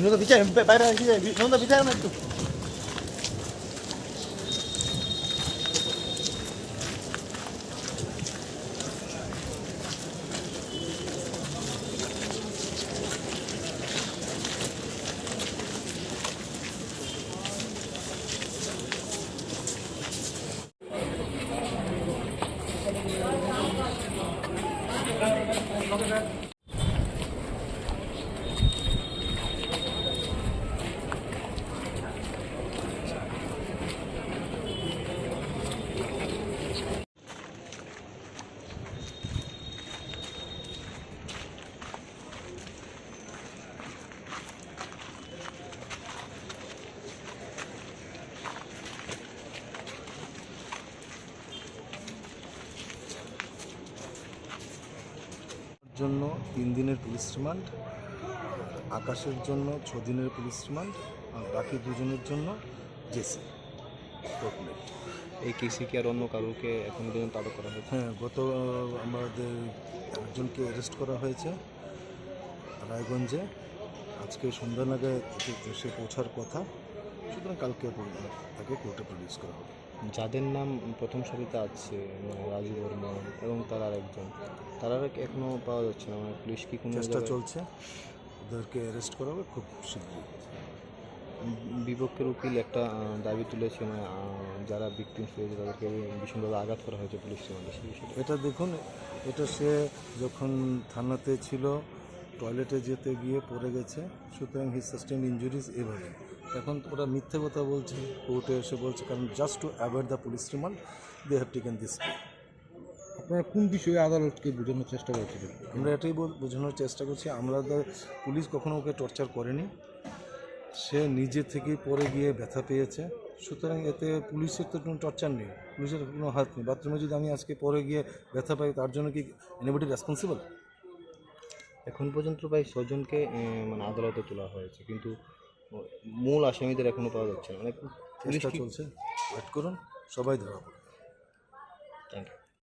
No te pichas, para, para, para, para, para, para, জন্য তিন দিনের পুলিশ রিমান্ড আকাশের জন্য ছ দিনের পুলিশ রিমান্ড আর বাকি দুজনের জন্য জেসি। কোর্টমেট এই কেসে কি আর অন্য কারোকে এখন পর্যন্ত আটক করা হয়েছে? হ্যাঁ গত আমাদের একজনকে অ্যারেস্ট করা হয়েছে রায়গঞ্জে। আজকে সন্ধ্যা নাগাদ এসে এসে পৌঁছার কথা। সুতরাং কালকে তাকে কোর্টে প্রডিউস করা হবে। যাদের নাম প্রথম সারিতে আছে মানে রাজু বর্মন এবং তার আরেকজন তারা এখনও পাওয়া যাচ্ছে না মানে পুলিশ কি কোনো চেষ্টা চলছে। ওদেরকে অ্যারেস্ট করা হবে খুব শীঘ্রই। বিপক্ষের উকিল একটা দাবি তুলেছে মানে যারা ভিকটিমস হয়েছে তাদেরকে ভীষণভাবে আঘাত করা হয়েছে পুলিশ সমাজে সেই বিষয়টা। এটা দেখুন এটা সে যখন থানাতে ছিল টয়লেটে যেতে গিয়ে পড়ে গেছে সুতরাং হি সাস্টেন ইঞ্জুরিজ এভাবে। এখন ওরা মিথ্যে কথা বলছে কোর্টে এসে বলছে কারণ just to avoid the police remand they have taken this আপনারা কোন বিষয়ে আদালতকে বোঝানোর চেষ্টা করেছিলেন? আমরা এটাই বল- বোঝানোর চেষ্টা করছি আমরা তো- পুলিশ কখনো ওকে টর্চার করেনি। সে নিজে থেকেই পরে গিয়ে ব্যথা পেয়েছে সুতরাং এতে পুলিশের তো কোনো টর্চার নেই পুলিশের কোনো হাত নেই। বাথরুমে যদি আমি আজকে পরে গিয়ে ব্যথা পাই তার জন্য কি এনিবডি রেসপন্সিবল এখন পর্যন্ত প্রায় ছজনকে মানে আদালতে তোলা হয়েছে। কিন্তু মূল আসামিদের এখনও পাওয়া যাচ্ছে না। মানে পুলিশ চলছে। ওয়েট করুন সবাই ধরা পড়বে